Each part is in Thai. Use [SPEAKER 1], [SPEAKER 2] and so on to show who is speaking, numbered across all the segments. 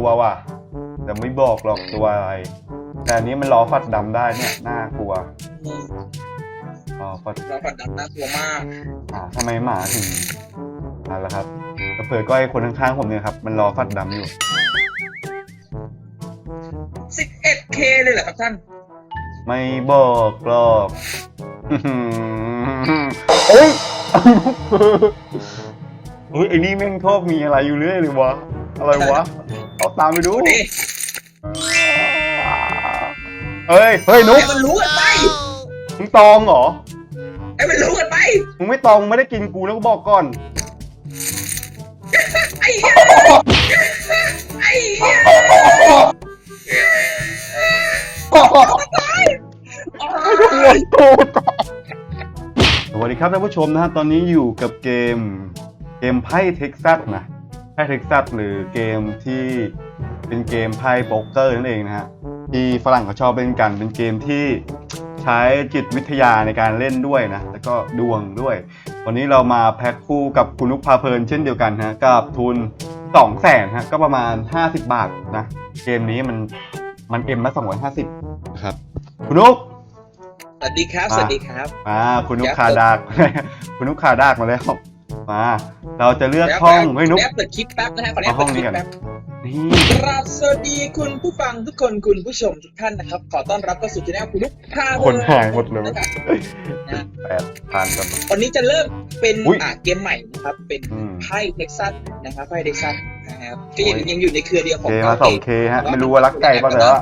[SPEAKER 1] ตัวว่ะ แต่ไม่บอกหรอกตัวอะไร แต่อันนี้มันล้อฟัดดำได้เนี่ยน่ากลัว
[SPEAKER 2] อืม
[SPEAKER 1] ล้อฟัด
[SPEAKER 2] เราฝันดำน่ากลัวมาก
[SPEAKER 1] อ่าทำไมหมาถึงนั่นแหละครับก็เผื่อก็ไอ้คนข้างๆผมเนี่ยครับ มันล้อฟัดดำอยู่
[SPEAKER 2] 11K เลยเหรอครับท่าน
[SPEAKER 1] ไม่บอกหรอกโอ้ยเฮ้ยไอ้นี่แม่งชอบมีอะไรอยู่เรื่อยเลยวะ อะไรวะ เอาตามไปดู
[SPEAKER 2] โอ้ดิ
[SPEAKER 1] เฮ้ย เฮ้ยนุ๊ก
[SPEAKER 2] ให้มันรู้กันไป
[SPEAKER 1] มึงตองเหรอ
[SPEAKER 2] ให้มันรู้กันไป
[SPEAKER 1] มึงไม่ตองมึงไม่ได้กินกูแล้วก็บอกก่อน
[SPEAKER 2] ไอ้เหี้ยไอ้เหี้ย
[SPEAKER 1] สวัสดีครับท่านผู้ชมนะฮะตอนนี้อยู่กับเกม เกมไพ่เท็กซัสนะ ไพ่เท็กซัสหรือเกมที่เป็นเกมไพ่โป๊กเกอร์นั่นเองนะฮะที่ฝรั่งเขาชอบเล่นกันเป็นเกมที่ใช้จิตวิทยาในการเล่นด้วยนะ แล้วก็ดวงด้วย วันนี้เรามาแพ็คคู่กับคุณนุกพาเพลินเช่นเดียวกันฮะกับทุน2 0 0แสนฮะก็ประมาณ 50 บาทนะเกมนี้มันมันเอ็มละ250นะครับ คุณนุก
[SPEAKER 2] สวัสดีครับ สวัสดีครับ
[SPEAKER 1] มาคุณนุก
[SPEAKER 2] ครับ
[SPEAKER 1] คาดากคุณนุกคาดากมาแล้ว มา เราจะเลือกห้องเฮ้ยนุก
[SPEAKER 2] แป๊บเปิดคลิปแป๊บนะฮะขออนุญาต
[SPEAKER 1] เอาห้
[SPEAKER 2] เปิ
[SPEAKER 1] อง
[SPEAKER 2] ดค
[SPEAKER 1] นี้
[SPEAKER 2] ลิป
[SPEAKER 1] ก่อน
[SPEAKER 2] แป๊บ
[SPEAKER 1] นี่
[SPEAKER 2] ครับสวัสดีคุณผู้ฟังทุกคนคุณผู้ชมทุกท่านนะครับ ขอต้อนรับเข้าสู่ช่องคุณลูกพา
[SPEAKER 1] คนหายหมดเลย
[SPEAKER 2] นะครับ
[SPEAKER 1] แปดพันกัน
[SPEAKER 2] วันนี้จะเริ่มเป็น
[SPEAKER 1] อุ๊ย
[SPEAKER 2] อ่าเกมใหม่นะครับ เป็น
[SPEAKER 1] อืม
[SPEAKER 2] ไพ่เท็กซัสนะครับไพ่เท็กซัสนะครับก็ยังยังอยู่ในเครือเดียวขอ
[SPEAKER 1] เค
[SPEAKER 2] ง
[SPEAKER 1] มาสองเคฮะไม่รู้ว่ารักไก่ป่ะแต่ว่า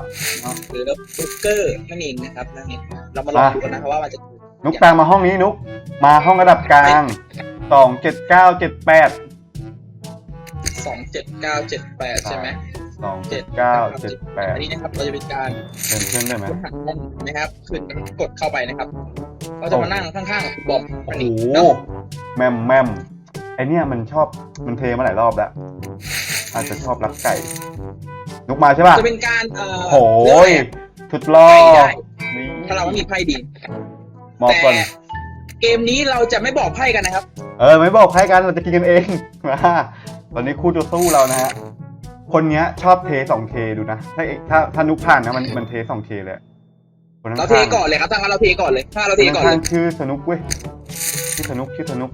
[SPEAKER 2] หรือแล้วบุกเกอร์นั่นเองนะครับนั่นเองเรามาลองดูกันนะครับว่ามันจะ
[SPEAKER 1] นุกตามมาห้องนี้นุกมาห้องระดับกลาง สองเจ็ดเก้าเจ็ดแปด
[SPEAKER 2] สองเจ็ดเก้าเจ็ดแปดใช่ไหม
[SPEAKER 1] สองเจ็ดเก้าเจ็ดแปด
[SPEAKER 2] อันนี้นะครับเราจะเป็นการ
[SPEAKER 1] เชิญเชิญได้ไหม
[SPEAKER 2] ค้นหาห้องนะครับขึ้นกดเข้าไปนะครับก็จะมานั่งข้างๆบอม
[SPEAKER 1] โอ้
[SPEAKER 2] อัน
[SPEAKER 1] โห
[SPEAKER 2] นี้เนาะ
[SPEAKER 1] แมมแมมไอเนี่ยมันชอบมันเทมาหลายรอบแล้ว อาจจะชอบรักไก่นุกมาใช่ป่ะ
[SPEAKER 2] จะเป็นการเอ่อ
[SPEAKER 1] โอ้ยชุดล่อ
[SPEAKER 2] ไพ่ได้
[SPEAKER 1] นี่
[SPEAKER 2] ถ้าเราไม่มีไพ่ดี
[SPEAKER 1] มอบก่อน
[SPEAKER 2] แต่ เกมนี้เราจะไม่บอกไพ่กันนะครับ
[SPEAKER 1] เออ ไม่บอกใครกันเราจะกินกันเอง มาตอนนี้คู่ตัวสู้เรานะฮะ คนเนี้ยชอบเท 2K ดูนะ ถ้าถ้าถ้านุกผ่านนะมันมันเท 2K เลย คน
[SPEAKER 2] เรา
[SPEAKER 1] ข้าง
[SPEAKER 2] เทก่อนเลยครับถ้างั้นเราเทก่อนเลย ถ้าเรา
[SPEAKER 1] ค
[SPEAKER 2] เท
[SPEAKER 1] น
[SPEAKER 2] ก่อนเล
[SPEAKER 1] ข้าง
[SPEAKER 2] ย
[SPEAKER 1] ๆชื่อสนุกเว้ยชื่อสนุกชื่อสนุก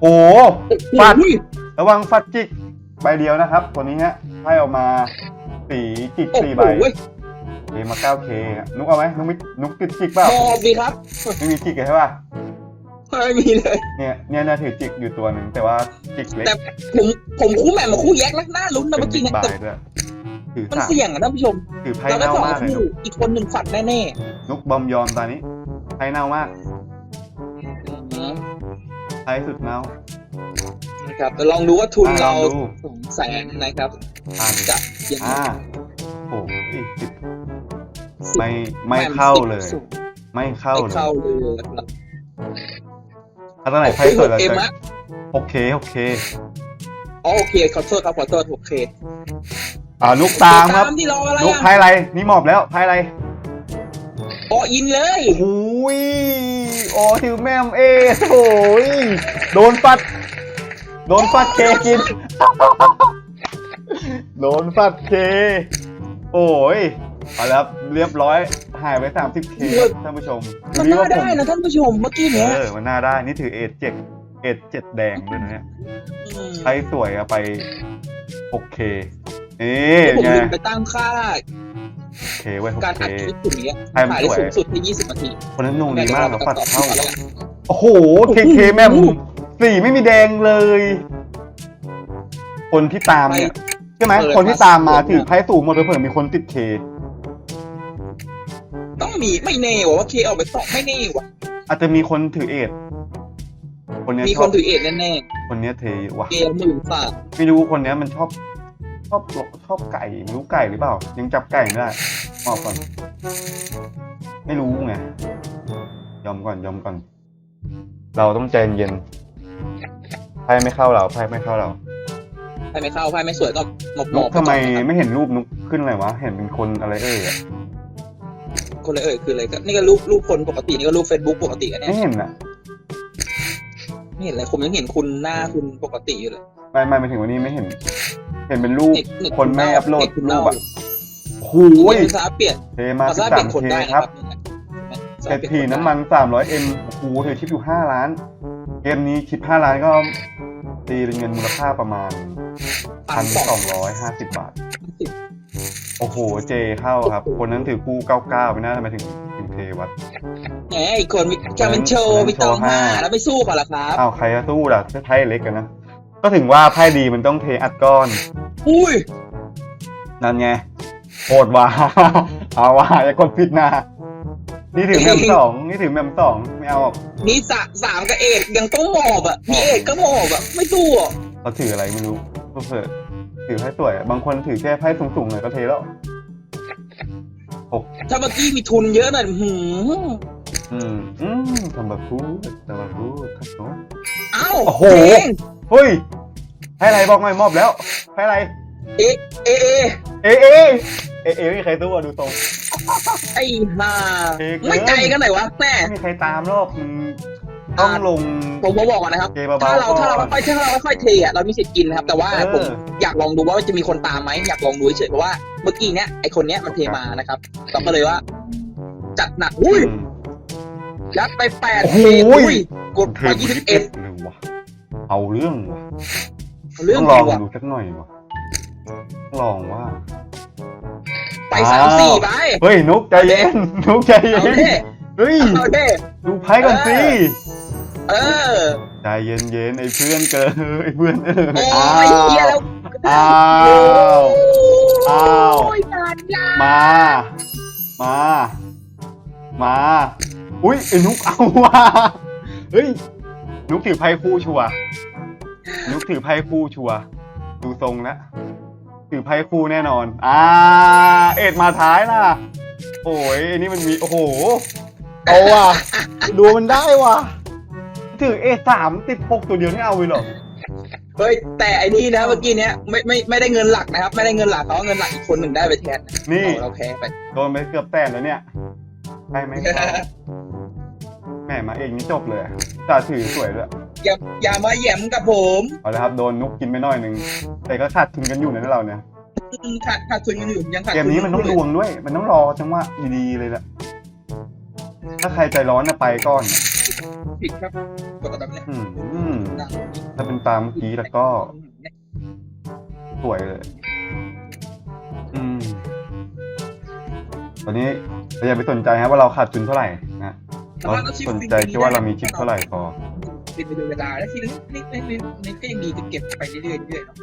[SPEAKER 1] โอ้โหฟาด
[SPEAKER 2] อุ้ย
[SPEAKER 1] ระวังฟัดจิกใบเดียวนะครับ ตัวนี้ฮะให้ออกมาสีจิก
[SPEAKER 2] โอ้
[SPEAKER 1] สี่
[SPEAKER 2] โห
[SPEAKER 1] ใบเทมา 9K ฮะนุกเอาไหมนุกมินุกติดจิกเปล่า
[SPEAKER 2] มอบดีครับ
[SPEAKER 1] ไม่มีจิกเลยใช่ป่ะ
[SPEAKER 2] ไม่มีเลย
[SPEAKER 1] เนี่ยเนี่ยน่าถือจิกอยู่ตัวหนึ่งแต่ว่าจิกเล็ก
[SPEAKER 2] แต่ผมผมคู่แหม่มมาคู่แยกนะน่าลุ้นนะ
[SPEAKER 1] เป็
[SPEAKER 2] เมื่
[SPEAKER 1] น
[SPEAKER 2] อ
[SPEAKER 1] บิ๊
[SPEAKER 2] กี้
[SPEAKER 1] ก
[SPEAKER 2] นะ
[SPEAKER 1] บา
[SPEAKER 2] แต่
[SPEAKER 1] ยด้วยถือ
[SPEAKER 2] มัน
[SPEAKER 1] สาม
[SPEAKER 2] เสี่ยงอะท่านผู้ชม
[SPEAKER 1] ถือไพ่
[SPEAKER 2] เราได้
[SPEAKER 1] เน่า
[SPEAKER 2] สอง
[SPEAKER 1] มากเลย
[SPEAKER 2] คู่
[SPEAKER 1] นุก
[SPEAKER 2] อีกคนหนึ่งฝัดแน่
[SPEAKER 1] นุกบอมยอมตอนนี้ไพ่เน่ามาก
[SPEAKER 2] ๆอืม
[SPEAKER 1] ไพ่สุดเน่า
[SPEAKER 2] นะครับแต่ลองดูว่าทุน
[SPEAKER 1] อะ
[SPEAKER 2] เรา
[SPEAKER 1] ลองดู
[SPEAKER 2] สองแสนนะครับ
[SPEAKER 1] อ่าน
[SPEAKER 2] จะยังไง
[SPEAKER 1] อ่าโอ้ยสิบ
[SPEAKER 2] สิบ
[SPEAKER 1] ไม่ไม่เข้าเลย
[SPEAKER 2] สิบ
[SPEAKER 1] ไม่เข้า
[SPEAKER 2] ไม่
[SPEAKER 1] เลย
[SPEAKER 2] เข้าเลยนะครับ
[SPEAKER 1] ถ้าตอนไหนไพ่สวยเรา
[SPEAKER 2] เอ็ม
[SPEAKER 1] จะ
[SPEAKER 2] อะ
[SPEAKER 1] โอเคโอเค
[SPEAKER 2] อ๋อโอเคขอโทษครับขอโทษโอเค
[SPEAKER 1] อ่านุกตามครับ
[SPEAKER 2] ที่รออะไร
[SPEAKER 1] นุก
[SPEAKER 2] อะ
[SPEAKER 1] ไพ่อะไรนี่หมอบแล้วไพ่อะไร
[SPEAKER 2] อ๋ออินเลย
[SPEAKER 1] โอ้ยโอ้ถือแม่มเอโอ้ยโดนฟัด โดนฟัดเคกิน โดนฟัดเค โอ้ยเอาละครับเรียบร้อย หายไป 30 เคท่านผู้ชม
[SPEAKER 2] มัน
[SPEAKER 1] ดู
[SPEAKER 2] น่า
[SPEAKER 1] ว่าผ
[SPEAKER 2] ได้นะท่านผู้ชมเมื่อกี้เนี้ย
[SPEAKER 1] เออมันน่าได้นี่ถือเอเจ็ดเอเจ็ดแดงด้วยนะเนี่ย
[SPEAKER 2] ม
[SPEAKER 1] ใช้สวยอะไป 6K นี่
[SPEAKER 2] ผม
[SPEAKER 1] ไง
[SPEAKER 2] ลืมไปตั้งค่า
[SPEAKER 1] เคไว้
[SPEAKER 2] การ
[SPEAKER 1] 6K
[SPEAKER 2] อัดคลิปถึงเนี้ย
[SPEAKER 1] ให้มัน
[SPEAKER 2] ถ่ายได้
[SPEAKER 1] สวย
[SPEAKER 2] สูงสุดที่20นาที
[SPEAKER 1] คนนั้นนุ่งดีมากครับปัดเข้า
[SPEAKER 2] แล้ว
[SPEAKER 1] โอ้โหเคเคแม่มสีไม่มีแดงเลย คนที่ตามเนี่ยใช่ไหมคนที่ตามมาถือไพ่สูงหมดเลยเผื่อมีคนติดเค
[SPEAKER 2] ต้อง มีไม่แน่ว่ะว่าเคออกไปต่อไม่แน่ว่ะ
[SPEAKER 1] อาจจะมีคนถือเอทคนเนี้ย
[SPEAKER 2] มี
[SPEAKER 1] ช
[SPEAKER 2] ค
[SPEAKER 1] อนบ
[SPEAKER 2] ถือเอ็ดแน่
[SPEAKER 1] คนเนี้ยเทอยู่ว่ะ
[SPEAKER 2] ๆเกมหมื่นฝาก
[SPEAKER 1] ไม่รู้คนเนี้ยมันชอบชอบชอบไก่ไม่รู้ไก่หรือเปล่า ยังจับไก่ไม่ได้มอบก่อน ไม่รู้ไงยอมก่อนยอมก่อน เราต้องใจเย็นไพ่ไม่เข้าเราไพ่ไม่เข้าเรา
[SPEAKER 2] ไพ่ไม่เข้าไพ่ไม่สวยก็หมอบหม
[SPEAKER 1] นุ
[SPEAKER 2] อกบ
[SPEAKER 1] ทำไมไม่เห็นรูปนุกขึ้นอะไรวะเห็นเป็นคนอะไรเอ่ยอะ
[SPEAKER 2] คนเลยเอ่ยคืออะไรก็นี่ก็รูปรูปคนปกตินี่ก็รูปเฟซบุ๊กปกติกันเนี่
[SPEAKER 1] ไม่
[SPEAKER 2] ย
[SPEAKER 1] เห็นอะ
[SPEAKER 2] ไม่เห็นอะไรผมยังเห็นคุณหน้าคุณปกติอยู่เลย
[SPEAKER 1] ไม่ไม่หมายถึงวันนี้ไม่เห็น เห็นเป็นรูป
[SPEAKER 2] เด็กเด็ก
[SPEAKER 1] คนไม่อัพโหลด
[SPEAKER 2] เด็กคุณ
[SPEAKER 1] รู
[SPEAKER 2] เล่า
[SPEAKER 1] ปอะโอ้โห
[SPEAKER 2] อุ้ยภาษาเปลี่ยน
[SPEAKER 1] เทมา
[SPEAKER 2] ภาษาเปลี่ยนคน
[SPEAKER 1] 13K
[SPEAKER 2] ได้
[SPEAKER 1] ค
[SPEAKER 2] นะค
[SPEAKER 1] รั
[SPEAKER 2] รั
[SPEAKER 1] บบเศรษฐีน้ำมัน 300M โอ้โหถือชิปอยู่5ล้าน เกมนี้ชิป5ล้านก็ตีเป็นเงินมูลค่าประมาณ
[SPEAKER 2] พันสอง
[SPEAKER 1] 1,250บาท โอ้โห เจเข้าครับ คนนั้นถือคู่99ไม่น่าทำไมถึงถึงเทวัด
[SPEAKER 2] แหมอีกคนมีแกมันโชว์มีตองห้าแล้วไม่สู้ป่ะล่ะครับ
[SPEAKER 1] อ้าวใครจะสู้ล่ะถ้าไพ่เล็กกันนะ ก็ถึงว่าไพ่ดีมันต้องเทอัดก้อน
[SPEAKER 2] อุ้ย
[SPEAKER 1] นั่นไงโหดว่ะ เอาว่ะอย่ากดผิดนะ นี่ถือแมมสองนี่ถือแมมสองไม่เอาหรอก
[SPEAKER 2] นี่สะสามกับเอกยังต้องหมอบอะมีเอกก็หมอบอะไม่สู้อะ
[SPEAKER 1] เขาถืออะไรไม่รู้เผื่อ ถือไพ่สวยอะบางคนถือแค่ไพ่สูงๆหน่อยก็เทแล้ว
[SPEAKER 2] ถ้าเมื่อกี้มีทุนเยอะหน่อยหืม
[SPEAKER 1] อืมอืมทำแบบพูดทำแบบพูดครับเนาะ
[SPEAKER 2] เอ้า
[SPEAKER 1] โอ้โห
[SPEAKER 2] เพลง
[SPEAKER 1] เฮ้ยให้อะไรบอกหน่อยมอบแล้วให้อะไร
[SPEAKER 2] เอเอเอ
[SPEAKER 1] เอเอเอเอไม่มีใครตู้อะดูทรง
[SPEAKER 2] ไอ้ห่า
[SPEAKER 1] เพลง
[SPEAKER 2] ไม่ใจกันไหนอยวะแม่
[SPEAKER 1] ไม่มีใครตามรอบมึง ต้องลง
[SPEAKER 2] ผมผมบอกก่อนนะครับ
[SPEAKER 1] เกมเบาๆ
[SPEAKER 2] ถ้าเราถ้าเรา
[SPEAKER 1] ก่อน
[SPEAKER 2] ไม่ค่อยถ้าเราไม่ค่อยเทอะเรามีสิทธิ์กินนะครับ แต่ว่า
[SPEAKER 1] เออ
[SPEAKER 2] ผมอยากลองดูว่าจะมีคนตามไหมอยากลองดูเฉยๆเพราะว่าเมื่อกี้เนี้ยไอคนเนี้ยมันเทมานะครับเราก็เลยว่า จัดหนักอุ้ย
[SPEAKER 1] อืม
[SPEAKER 2] ยัดไปแปด
[SPEAKER 1] โอ้โห
[SPEAKER 2] อุ้ยกด
[SPEAKER 1] เท
[SPEAKER 2] ไป
[SPEAKER 1] ป
[SPEAKER 2] ยี่สิ
[SPEAKER 1] ยี่
[SPEAKER 2] บ
[SPEAKER 1] สิ
[SPEAKER 2] เอ็
[SPEAKER 1] บ
[SPEAKER 2] ด
[SPEAKER 1] เลยว่ะเอาเรื่องว่ะ
[SPEAKER 2] เรื่อง
[SPEAKER 1] ต้องล
[SPEAKER 2] จ
[SPEAKER 1] อง
[SPEAKER 2] ริงว่ะ
[SPEAKER 1] ดูสักหน่อยว่ะต้องลองว่า
[SPEAKER 2] ไปสามสี่ไป
[SPEAKER 1] เฮ้ยนุกใจเย็น นุกใจเย็
[SPEAKER 2] เอา
[SPEAKER 1] น
[SPEAKER 2] เด้
[SPEAKER 1] เฮ้ย
[SPEAKER 2] เอาเด้
[SPEAKER 1] ดูไพ่ก่อนสิ
[SPEAKER 2] เออ
[SPEAKER 1] ใจเย็นเย็นๆไอ้เพื่อนเกินไอ้เพื่อนเออ
[SPEAKER 2] โอ้
[SPEAKER 1] อ้า
[SPEAKER 2] ยวเฮียแล้ว
[SPEAKER 1] อ้าว อ้าว
[SPEAKER 2] โอ้ยงานยาก
[SPEAKER 1] มา มา มา อุ้ยไอ้นุกเอาว่ะเฮ้ย นุกถือไพ่คู่ชัวร์นุกถือไพ่คู่ชัวร์ดูทรงแล้วถือไพ่คู่แน่นอน อ่า เอ็ดมาท้ายนะโอ้ยไอ้นี่มันมี โอ้โห เอาว่ะ ดูมันได้ว่ะ ถือเอสามติดหกตัวเดียวนี่เอาเลยเหรอ
[SPEAKER 2] เฮ้ยแต่ไอ้นี่นะเมื่อกี้เนี้ยไม่ไม่ไม่ได้เงินหลักนะครับ ไม่ได้เงินหลักเขาเอาเงินหลักอีกคนหนึ่งได้ไปแทน
[SPEAKER 1] นี่
[SPEAKER 2] เราเราแพ้ไป
[SPEAKER 1] โดนไปเกือบแสนแล้วเนี่ยได้ไหมแหมมาเองนี่จบเลยจ่าถือสวยด้วย
[SPEAKER 2] อย่าอย่ามาแหยมกับผม
[SPEAKER 1] เอาละครับโดนนุกกินไปหน่อยหนึ่งแต่ก็ขาดทุนกันอยู่นะเราเนี่ย
[SPEAKER 2] อืมขาดขาดทุนกันอยู่ยังขาด
[SPEAKER 1] เกมนี้มันต้องดวงด้วย มันต้องรอจังหวะดีๆเลยแหละถ้าใครใจร้อนนะไปก่อน
[SPEAKER 2] ผิดครับ กดแบบเนี้ย
[SPEAKER 1] อืมถ้าเป็นตามเมื่อกี้แล้วก็ สวยเลย อืม ตอนนี้เราอย่าไปสนใจครับว่าเราขาดทุนเท่าไหร่นะเราสนใจแค่ว่าเรามีชิปเท่าไหร่พอ
[SPEAKER 2] เป็นไปดูเวลาแล้วทีนี้นี่นี่นี่นี่ก็ยังมีจะเก็บไปเรื่อยๆเรื่อยๆเนาะ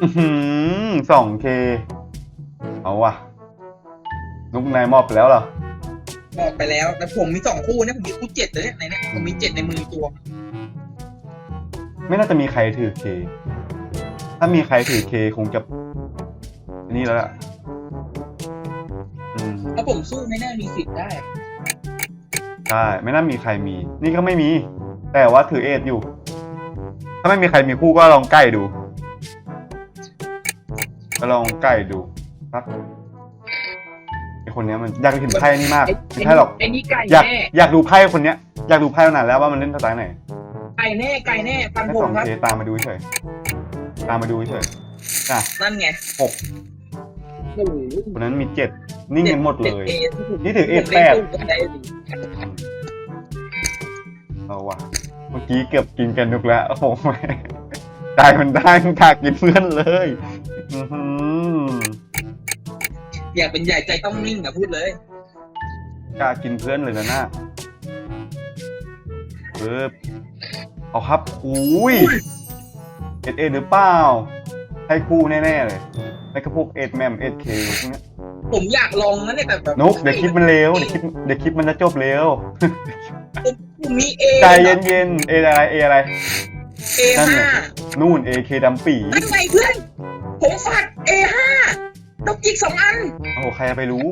[SPEAKER 1] สองเคเอาว่ะนุกนายมอบไปแล้วเหรอ
[SPEAKER 2] บอกไปแล้วแต่ผมมีสองคู่เนี่ยผมมีคู่เจ็ดเลยเนี่ยในเนี้ยผมมีเจ็ดในมือตัว
[SPEAKER 1] ไม่น่าจะมีใครถือเค ถ้ามีใครถือเคคงจะอันนี่แล้วล่ะอืม
[SPEAKER 2] ถ้าผมสู้ไม่น่ามีสิทธิ์ได้
[SPEAKER 1] ใช่ไม่น่ามีใครมี นี่ก็ไม่มี แต่ว่าถือเอทอยู่ ถ้าไม่มีใครมีคู่ก็ลองใกล้ดู ก็ลองใกล้ดูครับไอคนเนี้ยมันอยากเห็นไพ่นี่มากไม่ใช่หรอก
[SPEAKER 2] ไอ้นี่ไก่
[SPEAKER 1] อยาก
[SPEAKER 2] แน่
[SPEAKER 1] อยากดูไพ่คนเนี้ย อยากดูไพ่มานานแล้วว่ามันเล่นสไตล์ไหน
[SPEAKER 2] ไก่แน่ไก่แน่ฟัน
[SPEAKER 1] แค่
[SPEAKER 2] ผ
[SPEAKER 1] ส
[SPEAKER 2] ม
[SPEAKER 1] อง
[SPEAKER 2] ครับ
[SPEAKER 1] เคตามมาดูเฉย ตามมาดูเฉยอะ
[SPEAKER 2] นั่นไง
[SPEAKER 1] หก
[SPEAKER 2] โอ้โห
[SPEAKER 1] คนนั้นมีเจ็ดนิ่งกันหมดเลย
[SPEAKER 2] จ็
[SPEAKER 1] นี่ถือ
[SPEAKER 2] ผม
[SPEAKER 1] A8
[SPEAKER 2] ล่นตู้ก็ได้สิ
[SPEAKER 1] เอาว่ะ เมื่อกี้เกือบกินกันนุกแล้ว โอ้โหใจมันได้มันกากินเพื่อนเลยอื้อหือ
[SPEAKER 2] อยากเป็นใหญ่ใจต้องนิ่งอะพูดเลย
[SPEAKER 1] กากินเพื่อนเลยนะน่าเออ เอาครับ อุ้ยเอ็ดเอ็ดหรือเปล่า ให้คู่แน่ๆเลย แล้วก็พวกเอ็ดแมมเอ็ดเคพวกเนี้ย
[SPEAKER 2] ผมอยากลองนะเนี่ยแต่แบบ
[SPEAKER 1] นุกเดี๋ยวคลิปมันเร็ว เดี๋ยวคลิปเดี๋ยวคลิปมันจะจบเร็ว
[SPEAKER 2] ผมมีเอ
[SPEAKER 1] ใจเย็นๆเออะไรเออะไร
[SPEAKER 2] เอ
[SPEAKER 1] นั่น
[SPEAKER 2] ห้า
[SPEAKER 1] ไงนู่นเอเคดำปี
[SPEAKER 2] นั่นไงเพื่อน ผมฝากเอห้าต้องอีกสองอัน
[SPEAKER 1] โอ้โหใครจะไปรู้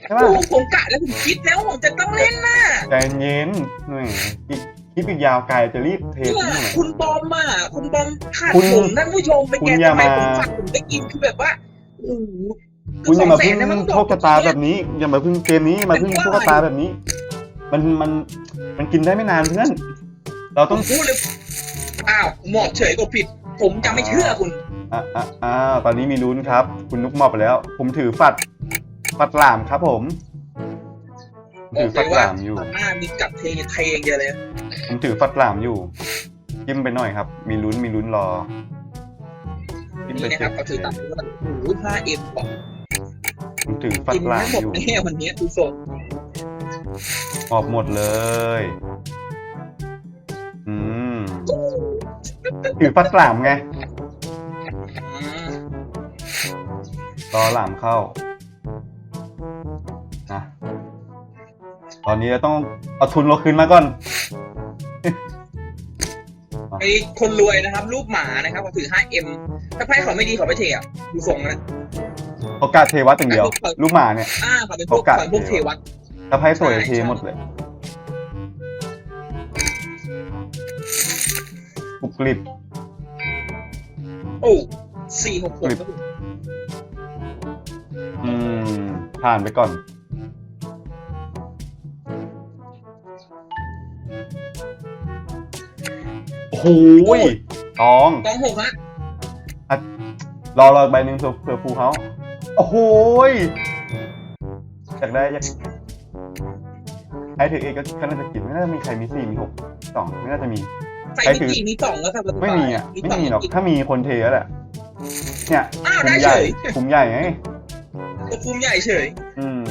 [SPEAKER 1] ใช่
[SPEAKER 2] โอ้
[SPEAKER 1] ป่ะ
[SPEAKER 2] ผมกะแล้วผมคิดแล้วผมจะต้องเล่นน่ะ
[SPEAKER 1] ใจเย็นหน่อยอีก คลิปอีกยาวไกลจะรีบเท
[SPEAKER 2] เนี่
[SPEAKER 1] ทิ้ง
[SPEAKER 2] ย
[SPEAKER 1] หน่อย
[SPEAKER 2] คุณบอมอะคุณบอมขาด
[SPEAKER 1] คุณ
[SPEAKER 2] ผมท่านผู้ชมไป
[SPEAKER 1] คุ
[SPEAKER 2] แก
[SPEAKER 1] ณอย่า
[SPEAKER 2] ทำไม
[SPEAKER 1] มา
[SPEAKER 2] ผมฝากผมได้กินคือแบบว่าโอ้โห
[SPEAKER 1] คุณอย่ามาพึ่ง
[SPEAKER 2] กือบสนนะน
[SPEAKER 1] โชคชะตาแบบนี้ อย่ามาพึ่งเกมนี้มาพึ่งโชคชะตาแบบนี้ มันมันมันกินได้ไม่นานเพื่อนเรา
[SPEAKER 2] ผ
[SPEAKER 1] ต้อง
[SPEAKER 2] มพูดเลยอ้าวหมอบเฉยก็ผิด ผมจะไม่เชื่อคุณ
[SPEAKER 1] อะอะอ่าตอนนี้มีลุ้นครับ คุณนุกมอบไปแล้ว ผมถือฝัดฝัดหลามครับผม ผม
[SPEAKER 2] บอ
[SPEAKER 1] ถื
[SPEAKER 2] ก
[SPEAKER 1] อ
[SPEAKER 2] เล
[SPEAKER 1] ฝั
[SPEAKER 2] ย
[SPEAKER 1] ดห
[SPEAKER 2] ว่า
[SPEAKER 1] ลามอยู่
[SPEAKER 2] หน้ามีกัดเทเทอย่างเดียวเลย
[SPEAKER 1] ผมถือฝัดหลามอยู่จิ้มไปหน่อยครับ มีลุ้นมีลุ้นรอจิ้มไป
[SPEAKER 2] นี่นะค
[SPEAKER 1] เจ็
[SPEAKER 2] รั
[SPEAKER 1] ด
[SPEAKER 2] บเขาถือตังค์ว่าโอ้โหห้าเอ็มบอก
[SPEAKER 1] ผมถือฝั
[SPEAKER 2] กิ
[SPEAKER 1] ด
[SPEAKER 2] น
[SPEAKER 1] หลาม
[SPEAKER 2] ไม่หมด
[SPEAKER 1] อยู่
[SPEAKER 2] แน่วันนี้ดูทรง
[SPEAKER 1] มอบหมดเลย อืมถือฝัดหลามไง
[SPEAKER 2] อืม
[SPEAKER 1] รอหลามเข้า อนนี้เราต้องเอาทุนเราคืนมาก่อน
[SPEAKER 2] ไอ้คนรวยนะครับ รูปหมานะครับเขาถือ 5M ถ้าไพ่เขาไม่ดีเขาไม่เทอะดูทรงนะ
[SPEAKER 1] โอกาสเทวัดอย่างเดียว ลูกหมาเนี่ย
[SPEAKER 2] อ่าเขาเป็นพวก
[SPEAKER 1] โอกาส
[SPEAKER 2] เขาเป็นพวกเทวัต
[SPEAKER 1] ถ้าไพ่สวย
[SPEAKER 2] ใช่
[SPEAKER 1] เทหมดเลยปุกลิบ
[SPEAKER 2] โอ้สี่หกหก
[SPEAKER 1] อืมผ่านไปก่อน โอ้โหยตอง
[SPEAKER 2] กองหกฮะ
[SPEAKER 1] รอรอใบหนึ่งเผื่อเผื่อฟูเขาโอ้โหยอยากได้อยากใครถือเองก็ก็น่าจะกินไม่น่าจะมีใครมีสี่มีหกสองไม่น่าจะมี
[SPEAKER 2] ใส่
[SPEAKER 1] ใครถื
[SPEAKER 2] มี
[SPEAKER 1] อ
[SPEAKER 2] กี่มีสองแล้วครับ
[SPEAKER 1] ไม่มีอะไม่
[SPEAKER 2] สง
[SPEAKER 1] มีหรอก
[SPEAKER 2] อี
[SPEAKER 1] ถ้ามีคนเทแล้วแหละเนี่ย
[SPEAKER 2] อ้าว
[SPEAKER 1] คุ
[SPEAKER 2] ได้
[SPEAKER 1] มให
[SPEAKER 2] เฉ
[SPEAKER 1] ญ่
[SPEAKER 2] ย
[SPEAKER 1] คุมใหญ่ไง
[SPEAKER 2] ตัวคุมใหญ่เฉย
[SPEAKER 1] อืม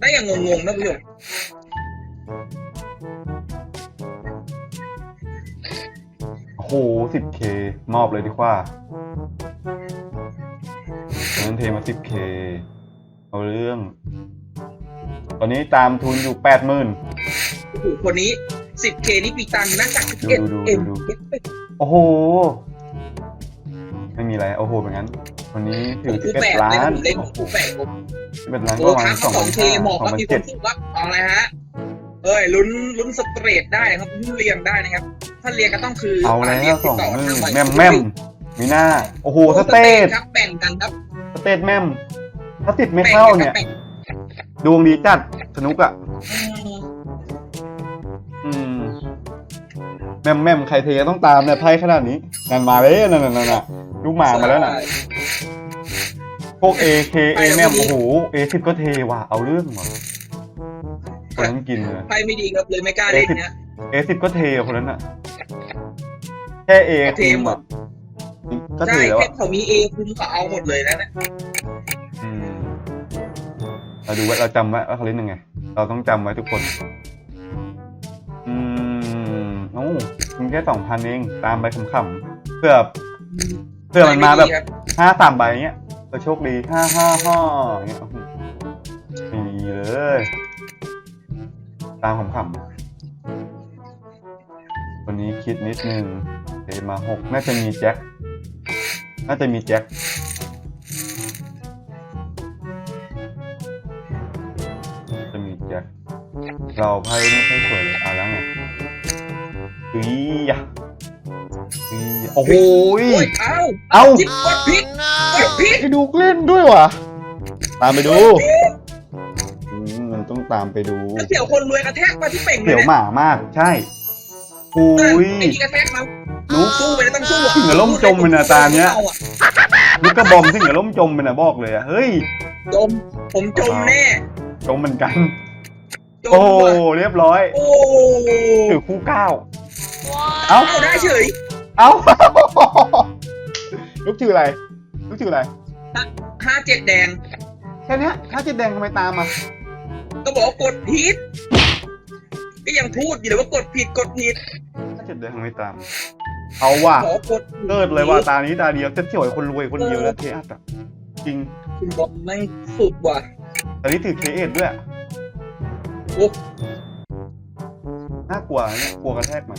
[SPEAKER 2] ได้อย่างงงๆนะผู้ชม
[SPEAKER 1] โอ้โหสิบเคมอบเลยดีกว่าตอนนั้นเทมาสิบเคเอาเรื่อง ตอนนี้ตามทุนอยู่แปดหมื่น
[SPEAKER 2] โอ้โหคนนี้ 10k นี่ปีตังค์นั่งจาก
[SPEAKER 1] ดู
[SPEAKER 2] 11
[SPEAKER 1] ดู
[SPEAKER 2] m
[SPEAKER 1] ดูโอ้โห ไม่มีอะไร โอ้โหเป็นงั้น วันนี้ถื
[SPEAKER 2] ผม
[SPEAKER 1] อ
[SPEAKER 2] คู่
[SPEAKER 1] สิบ
[SPEAKER 2] แป
[SPEAKER 1] เอ็ด
[SPEAKER 2] ด
[SPEAKER 1] ล้า
[SPEAKER 2] เลย
[SPEAKER 1] น
[SPEAKER 2] ผมเล่นผมคู่แปดผม
[SPEAKER 1] สิบเอ็ดล้าน
[SPEAKER 2] โอ้
[SPEAKER 1] ก็ประมา
[SPEAKER 2] ครั
[SPEAKER 1] ณ
[SPEAKER 2] บ
[SPEAKER 1] สอง
[SPEAKER 2] สอ
[SPEAKER 1] พั
[SPEAKER 2] ง
[SPEAKER 1] น
[SPEAKER 2] เค
[SPEAKER 1] ห้า
[SPEAKER 2] หมอ
[SPEAKER 1] สอง
[SPEAKER 2] ครับ
[SPEAKER 1] พัน
[SPEAKER 2] มีค
[SPEAKER 1] เจ็ด
[SPEAKER 2] นสู้ครับเอาเลยฮะเอ้ยลุ้นลุ้นสเตรทได้นะครับลุ้นเรียงได้นะครับ ถ้าเรียงก็ต้องคือ
[SPEAKER 1] เอาแล้
[SPEAKER 2] เรียว
[SPEAKER 1] สอง
[SPEAKER 2] ติด
[SPEAKER 1] หมื่น
[SPEAKER 2] ทาง
[SPEAKER 1] แม่มแม่มมีหน้า โอ้โหสเตท
[SPEAKER 2] ครับแบ่งกันครับ
[SPEAKER 1] สเตทแม่มถ้าติดไม่เข้าเนี่ย
[SPEAKER 2] แบ่ง
[SPEAKER 1] ดวงดีจัดสนุกอะ
[SPEAKER 2] อืม
[SPEAKER 1] อืมแม่มแม่มใครเทต้องตามเนี่ยไพ่ขนาดนี้นั่นมาเลยนั่นนั่นนั่นน่ะลูกหมามาแล้วน่ะพวก A K A แม่มโอ้โห A สิบก็เทว่ะเอาเรื่องว่ะคนนั้นกินเลย
[SPEAKER 2] ไพ่ไม่ดีครับเลยไม่กล้าเล่นนะ
[SPEAKER 1] A สิบก็เทอะคนนั้นอะแค่ A
[SPEAKER 2] เทหมด
[SPEAKER 1] ก็เท
[SPEAKER 2] ใช่
[SPEAKER 1] แล้ว
[SPEAKER 2] แค่
[SPEAKER 1] อะ
[SPEAKER 2] เขามีเอคุณก็เอาหมดเลยแล้วนะ
[SPEAKER 1] อืมเราดูไว้เราจำไว้ว่าเขาเล่นยังไง เราต้องจำไว้ทุกคน อืมโอ้มันแค่สองพันเอง ตามไปขำๆเพื่อเพื่อมันมาแบบ
[SPEAKER 2] ไดีครับ
[SPEAKER 1] ห้าสามใบเงี้ยก็โชคดีห้าห้าห้าเงี้ยไม่มีเลย ตามขำๆ วันนี้คิดนิดนึงเทมาหกน่าจะมีแจ็ค น่าจะมีแจ็คจะมีแจ็ค เราไพ่ไม่ค่อยสวยเลยอะแล้วไงอียะอียะโอ้โหย
[SPEAKER 2] โอ้ยเอ้า
[SPEAKER 1] เอ้า
[SPEAKER 2] จิบกดผิดกดผิด
[SPEAKER 1] ไอ้ดูเล่นด้วยว่ะตามไปดูอืมมันต้องตามไปดู
[SPEAKER 2] เสี่ยวคนรวยกระแทกมาที่เป่งเล
[SPEAKER 1] เสี
[SPEAKER 2] ย
[SPEAKER 1] ยวห
[SPEAKER 2] นะ
[SPEAKER 1] มามาก ใช่ โอ้ย
[SPEAKER 2] ไอ้ที่กระแทกมา
[SPEAKER 1] นุก
[SPEAKER 2] สู้ไปแล้วต้องสู้อะ
[SPEAKER 1] ถึงกับล่มจมเลยนะตาเนี้ย
[SPEAKER 2] ออะ
[SPEAKER 1] นุกกระบอมซึ่งอย่าล้มจมไปนะบอกเลยอะเฮ้ย
[SPEAKER 2] จมผมจมแน่
[SPEAKER 1] จมเหมือนกัน
[SPEAKER 2] จม
[SPEAKER 1] โอ้
[SPEAKER 2] ว่ะ
[SPEAKER 1] เรียบร้อย
[SPEAKER 2] โอ้
[SPEAKER 1] ถือคู่เก้าเอ้า
[SPEAKER 2] เอาได้เฉย
[SPEAKER 1] เอ้าลูกชื่ออะไรลูกชื่ออะไร
[SPEAKER 2] ห้าเจ็ดแดง
[SPEAKER 1] แค่เนี้ยถ้าเจ็ดแดงทำไมตามอะ
[SPEAKER 2] ก็บอกว่ากดผิด ก็ยังพูดอยู่เลยว่ากดผิดกดผิด
[SPEAKER 1] ถ้าเจ็ดแดงทำไมตาม เอาว่ะ
[SPEAKER 2] ขอกดผิด
[SPEAKER 1] เลิศเลยว่าตานี้ตาเดียวจะเที่ยวไอ้คนรวยคนเดียวแล้วเทอัตอะจริง
[SPEAKER 2] คุณบอมไม่งสุดว่ะ
[SPEAKER 1] ตอนนี้ถือเคเอทด้วย
[SPEAKER 2] โอ้
[SPEAKER 1] น่ากลัวเนี่ยกลัวกระแทกมัน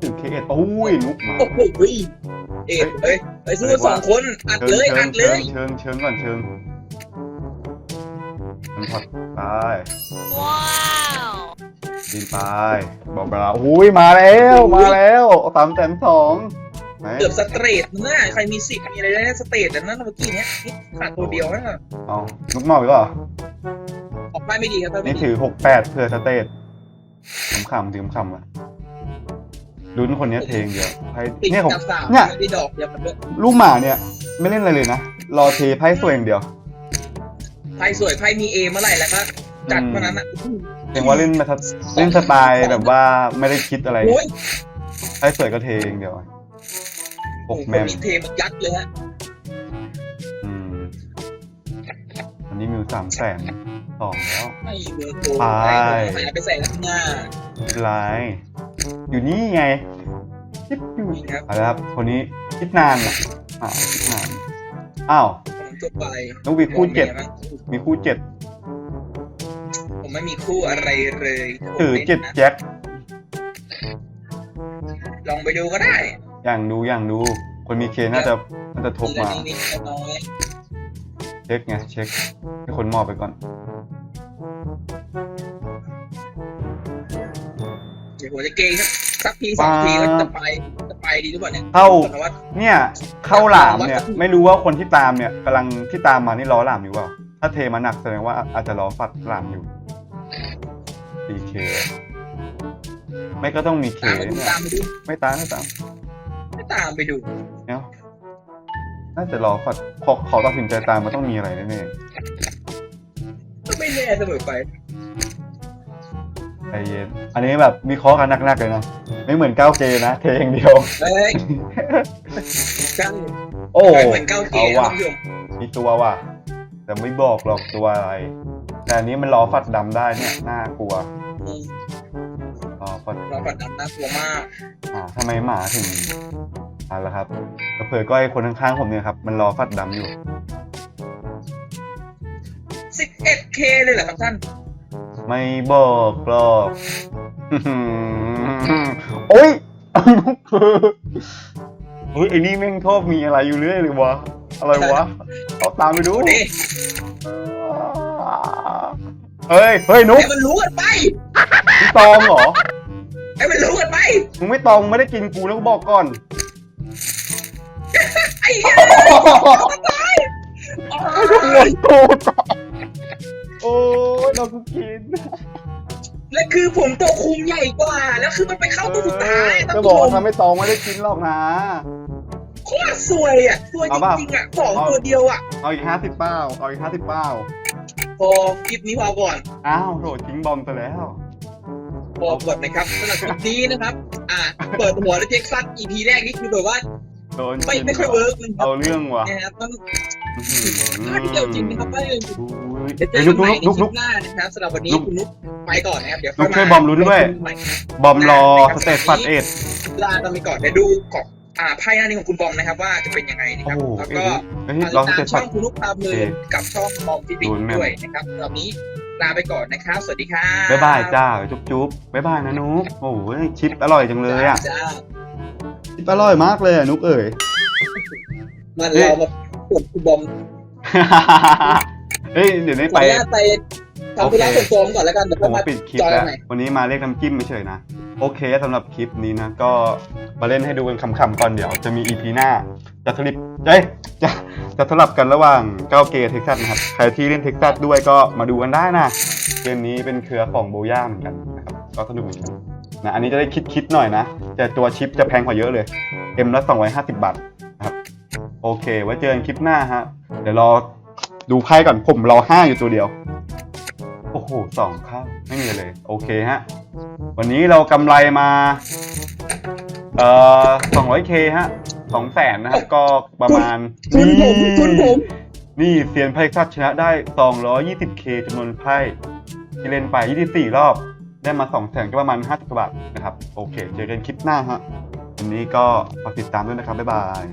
[SPEAKER 1] ถือเคเอทโอ้ยนุกมา
[SPEAKER 2] โอ้โหเอ็ดเอ้ยไปสู้สองคนอัด
[SPEAKER 1] เชิ
[SPEAKER 2] เล
[SPEAKER 1] ง
[SPEAKER 2] ย
[SPEAKER 1] เชิ
[SPEAKER 2] อั
[SPEAKER 1] ง
[SPEAKER 2] ดเล
[SPEAKER 1] เชิง
[SPEAKER 2] ย
[SPEAKER 1] เชิงเชิงก่อนเชิงมันพอดไป
[SPEAKER 3] Wow.
[SPEAKER 1] ดินไปบอกเราอุ้ยมาแล้ว มาแล้วสามแสนสองไหน
[SPEAKER 2] เกือบสเตรทนะใครมีสิทธิ์มีอะไรได้สเตรทแต่นั้นเมื่อกี้เนี้ยนี่ขาดตัวเดียวนะ
[SPEAKER 1] เอานุกเมาอีกเหรอ
[SPEAKER 2] ออกไปไม่ดีครับไปไม่
[SPEAKER 1] นี่
[SPEAKER 2] ดี
[SPEAKER 1] ถือหกแปดเพื่อสเตทขำๆถือขำๆอะลุ้นคนเนี้ยเทงเดียวไพ่
[SPEAKER 2] ติด
[SPEAKER 1] เนี่ยผม
[SPEAKER 2] กับสาม
[SPEAKER 1] เนี่ย
[SPEAKER 2] ได้ดอกเดียวกันด้วย
[SPEAKER 1] ลูกหมาเนี่ย ไม่เล่นอะไรเลยนะ รอเทไพ่สวยอย่างเดียว
[SPEAKER 2] ไพ่สวยไพ่มีเอเมื่อไหร่แล้วก็ จัดเมื่อนั้นอะ
[SPEAKER 1] เพียงว่าเล่นมาทัศเล่นสไตล์แบบว่าไม่ได้คิดอะไร
[SPEAKER 2] โอ้ย
[SPEAKER 1] ไพ่สวยก็เทอย่างเดียวหกแมม
[SPEAKER 2] คนนี้เทมันยัดเลยฮะ
[SPEAKER 1] อืมอันนี้มิวสามแสนสองแล้ว
[SPEAKER 2] ไม่เบอร์โก
[SPEAKER 1] ไป
[SPEAKER 2] หายไปใส่ข้างหน้า
[SPEAKER 1] ไม่เป็นไรอยู่นี่ไงคิดอยู่
[SPEAKER 2] นี่ครับ
[SPEAKER 1] เอาละครับคนนี้คิดนานอะอ่าคิดนานอ้าว
[SPEAKER 2] ผมจบไป
[SPEAKER 1] น้องวีคู่เจ็ด
[SPEAKER 2] มองมีอะไรบ้าง
[SPEAKER 1] มีคู่เจ็ด
[SPEAKER 2] ผม ไม่มีคู่อะไรเลย
[SPEAKER 1] ถือ
[SPEAKER 2] ผมล่นนะ
[SPEAKER 1] เจ็ดแจ็ค
[SPEAKER 2] ลองไปดูก็ได้
[SPEAKER 1] อย่างดูอย่างดู คนมีเคน่าจะน่าจะทบ
[SPEAKER 2] ทีละ
[SPEAKER 1] มา
[SPEAKER 2] นิดๆน้อย
[SPEAKER 1] เช็คไงเช็คให้คนมอบไปก่อน
[SPEAKER 2] ๆเดี๋ยวผมจะเกงสักสักทีสองทีก็จะไปจะไปดีหรือเปล่าเนี่ย
[SPEAKER 1] เข้า
[SPEAKER 2] แต่ว่า
[SPEAKER 1] เนี่ยเข้าหลามเนี่ย ไม่รู้ว่าคนที่ตามเนี่ยกำลังที่ตามมานี่ล้อหลามอยู่เปล่าถ้าเทมาหนักแสดงว่าอาจจะล้อฟัดหลามอยู่ 4K ไม่ก็ต้องมีเค
[SPEAKER 2] ตามไปดู
[SPEAKER 1] เนี่ย
[SPEAKER 2] ตามไปดู
[SPEAKER 1] ไม่ตามไม่ตาม
[SPEAKER 2] ไม่ตามไปดู
[SPEAKER 1] เนี่ยน่าจะล้อฟัดขอขอตัดสินใจตามมันต้องมีอะไรแน่
[SPEAKER 2] ก็ไม่แน่เสมอไป
[SPEAKER 1] ๆใจเย็นอันนี้แบบมีเคราะห์กันหนักๆเลยนะไม่เหมือน 9K นะ เทอย่างเดียว
[SPEAKER 2] เฮ้ยใช่
[SPEAKER 1] โอ้
[SPEAKER 2] เหมือนเก้าเก
[SPEAKER 1] เอา
[SPEAKER 2] ม
[SPEAKER 1] ว่ะ
[SPEAKER 2] ท่านผู้ชม
[SPEAKER 1] มีตัวว่ะ แต่ไม่บอกหรอกตัวอะไร แต่อันนี้มันล้อฟัดดำได้เนี่ยน่ากลัว
[SPEAKER 2] อืม
[SPEAKER 1] ล้อฟัด
[SPEAKER 2] เราฝันดำน่ากลัวมาก
[SPEAKER 1] อ่าทำไมหมาถึงอ่าละครับเผื่อๆก็ไอ้คนข้างๆผมเนี่ยครับมันล้อฟัดดำอยู่
[SPEAKER 2] 11K เลยเหรอครับท่าน
[SPEAKER 1] ไม่บอกหรอกโอ๊ยเฮ้ยไอ้นี่แม่งชอบมีอะไรอยู่เรื่อยเลยวะ อะไรวะเอาตามไปดู
[SPEAKER 2] โอ้ดิ
[SPEAKER 1] เฮ้ย เฮ้ยนุ๊ก
[SPEAKER 2] ให้มันรู้กันไป
[SPEAKER 1] มึงตองเหรอ
[SPEAKER 2] ให้มันรู้กันไป
[SPEAKER 1] มึงไม่ตองไม่ได้กินกูแล้วก็บอกก่อน
[SPEAKER 2] ไอ้เหี้ย
[SPEAKER 1] โอ้ยเรากูกิน
[SPEAKER 2] และคือผมตัวคุมใหญ่กว่า แล้วคือมันไปเข้าตัวสุดท้ายท่าน
[SPEAKER 1] จะ
[SPEAKER 2] ผู้
[SPEAKER 1] บอก
[SPEAKER 2] ช
[SPEAKER 1] ว่ามทำไม่ตองไม่ได้กินหรอกนะ
[SPEAKER 2] โคตรสวยอะสวยจ
[SPEAKER 1] เอาเปล่า
[SPEAKER 2] ริงๆอะสองตัวเดียวอะ
[SPEAKER 1] เอาอีกห้าสิบเป้าเอาอีกห้าสิบเป้า
[SPEAKER 2] พอคลิปนี้พอก่อน
[SPEAKER 1] อ้าวโหทิ้งบอมไปแล้ว
[SPEAKER 2] พอก่อนนะครับสำหรับคลิปนี้นะครับ อ่า เปิดหัวแล้วเจ็กซัน EP แรกนี่คือแบบว่า
[SPEAKER 1] โดน
[SPEAKER 2] ไม่
[SPEAKER 1] กิน
[SPEAKER 2] ไม่ค่อยเวิร์กเลยครั
[SPEAKER 1] เอา
[SPEAKER 2] บ
[SPEAKER 1] เรื่องว่ะ
[SPEAKER 2] นะครับต้อง
[SPEAKER 1] อื้อหือ
[SPEAKER 2] พลาดเดียวจริงนะครับพลาดเดียวจริง
[SPEAKER 1] อุ้ย
[SPEAKER 2] เดี๋ยวเจ
[SPEAKER 1] เฮ้
[SPEAKER 2] อย
[SPEAKER 1] ลุ
[SPEAKER 2] กั
[SPEAKER 1] ก
[SPEAKER 2] นใหม่
[SPEAKER 1] ลุก
[SPEAKER 2] ใน
[SPEAKER 1] ลุก
[SPEAKER 2] ค
[SPEAKER 1] ลุก
[SPEAKER 2] ลิปหน้านะครับสำหรับวันนี้
[SPEAKER 1] ลุก
[SPEAKER 2] คุณนุ๊กไปก่อนนะครับเดี๋ยว
[SPEAKER 1] ลุ
[SPEAKER 2] ค่อย
[SPEAKER 1] ก
[SPEAKER 2] มา
[SPEAKER 1] ช่วยบอมลุ้นด้วย
[SPEAKER 2] ใหม่
[SPEAKER 1] บอมรอสเตตฟัดเอ็ด
[SPEAKER 2] ลากันไปก่อนเดี๋ยวดูก่อน อ่าไพ่หน้านี้ของคุณบอมนะครับว่าจะเป็นยังไงนะค
[SPEAKER 1] โอ้
[SPEAKER 2] รับ
[SPEAKER 1] โห
[SPEAKER 2] แล้ว
[SPEAKER 1] เอ้
[SPEAKER 2] ก็
[SPEAKER 1] ยเฮ้ยรอ
[SPEAKER 2] ติด
[SPEAKER 1] ส
[SPEAKER 2] ตา
[SPEAKER 1] เต
[SPEAKER 2] ม
[SPEAKER 1] ต
[SPEAKER 2] ช่
[SPEAKER 1] ฟั
[SPEAKER 2] อ
[SPEAKER 1] ด
[SPEAKER 2] งคุณนุ๊กตามเล
[SPEAKER 1] โอยเค
[SPEAKER 2] กับช่องบอมฟิสิก
[SPEAKER 1] ดูแม่
[SPEAKER 2] ด้วยนะครับสำหรับนี้ลาไปก่อนนะครับ สวัสดีครับ
[SPEAKER 1] บ๊ายบายจ้าจุ๊บจุ๊บบ๊ายบายนะนุ๊กโอ้โหชิปอร่อยจังเลยอะ
[SPEAKER 2] จ้า
[SPEAKER 1] ชิปอร่อยมากเลยอะนุ๊กเอ๋ย
[SPEAKER 2] มันเรามาปวดคุณบอม
[SPEAKER 1] เฮ้ยเดี๋ยวนี้
[SPEAKER 2] ขอ
[SPEAKER 1] ไป
[SPEAKER 2] อนุญาตไปทำธุระส่วนตัวก่อนแล้วกันเดี๋ยว
[SPEAKER 1] ผ
[SPEAKER 2] ค่อย
[SPEAKER 1] ม
[SPEAKER 2] มา
[SPEAKER 1] ปิดคลิป
[SPEAKER 2] จอย
[SPEAKER 1] แล้ว
[SPEAKER 2] กันใหม่
[SPEAKER 1] วันนี้มาเรียกน้ำจิ้มเฉยๆนะ โอเคสำหรับคลิปนี้นะ ก็มาเล่นให้ดูกันคำๆก่อนเดี๋ยว จะมี EP หน้า จะสลิปเอ้ยจะจะสลับกันระหว่างเกย์เท็กซัสนะครับ ใครที่เล่นเท็กซัสด้วยก็มาดูกันได้นะ เกมนี้เป็นเครือของโบย่าเหมือนกันนะครับก็สนุกเหมือนกันนะอันนี้จะได้คิดๆหน่อยนะ แต่ตัวชิปจะแพงกว่าเยอะเลยเอ็มละ250 บาทนะครับโอเค ไว้เจอกันคลิปหน้าฮะเดี๋ยวรอดูไพ่ก่อนผมรอห้าอยู่ตัวเดียว โอ้โหสองข้างไม่มีเลย โอเคฮะ วันนี้เรากำไรมา เอ่อ 200k ฮะ2แสนนะครับ ก็ประมาณ
[SPEAKER 2] ทุนผมทุนผม
[SPEAKER 1] นี่เซียนไพ่ซัดชนะได้ 220k จำนวนไพ่ที่เล่นไป 24 รอบ ได้มา2แสนก็ประมาณ 50กว่าบาทนะครับ โอเค เจอกันคลิปหน้าฮะ วันนี้ก็ฝากติดตามด้วยนะครับ บ๊ายบาย